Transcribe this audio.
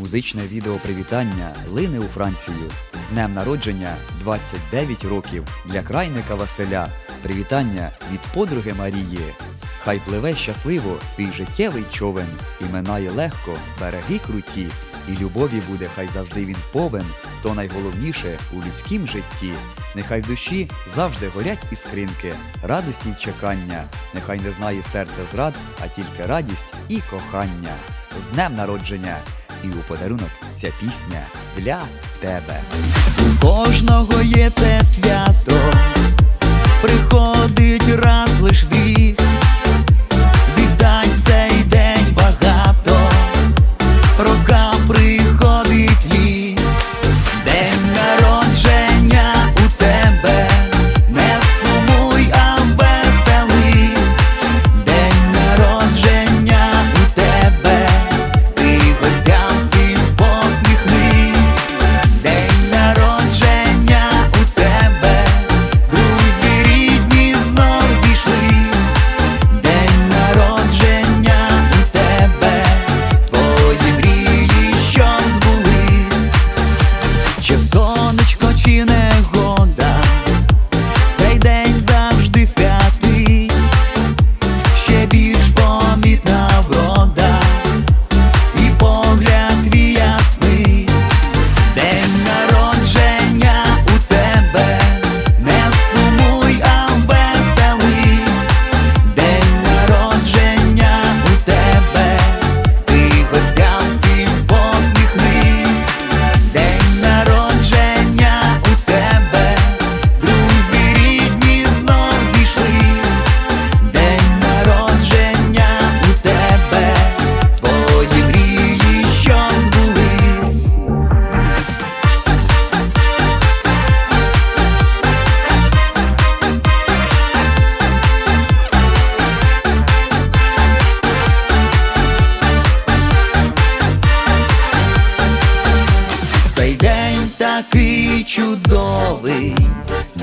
Музичне відео привітання лине у Францію з днем народження 29 років для крайника Василя. Привітання від подруги Марії. Хай пливе щасливо твій життєвий човен, і минає легко береги круті, і любові буде хай завжди він повен, то найголовніше у людськім житті. Нехай в душі завжди горять іскринки, радості й чекання. Нехай не знає серце зрад, а тільки радість і кохання. З днем народження! І у подарунок ця пісня для тебе. У кожного є це свято, приходить